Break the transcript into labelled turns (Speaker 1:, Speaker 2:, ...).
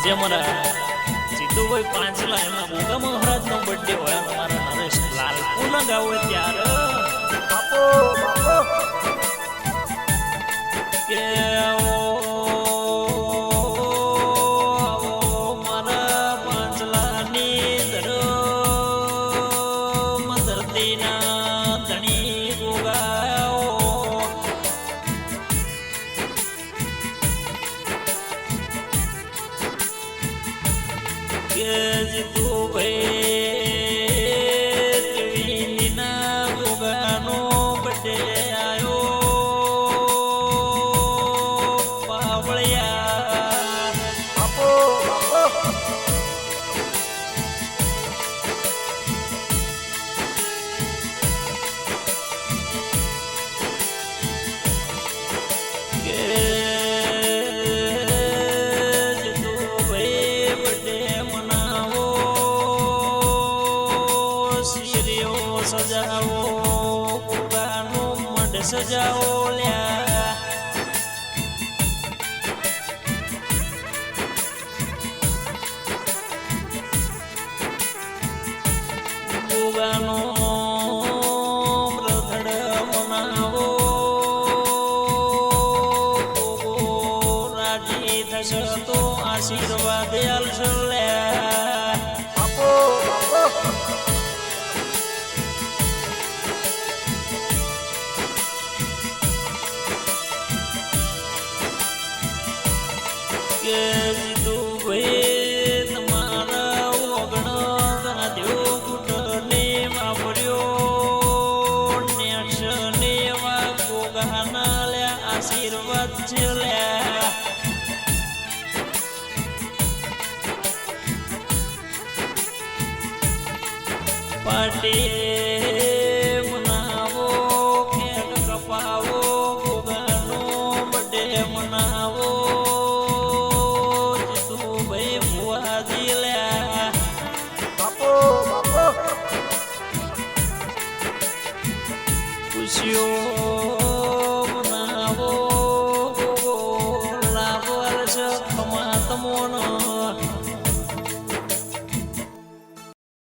Speaker 1: આજે મારા જીતુભાઈ પાંચલા એમાં મહારાજ નો બર્થડે હોય, મારા નરેશ લાલપુના ગાવ હોય ત્યારે.
Speaker 2: બાપો.
Speaker 1: કે જીતુભાઈ મઢ સજાવો લ્યા થશે તો આશીર્વાદ આલશે આશીર્વાદ છે લ્યા પાટે શિયોનાવો
Speaker 2: લાવર જખમાં
Speaker 1: તમોનો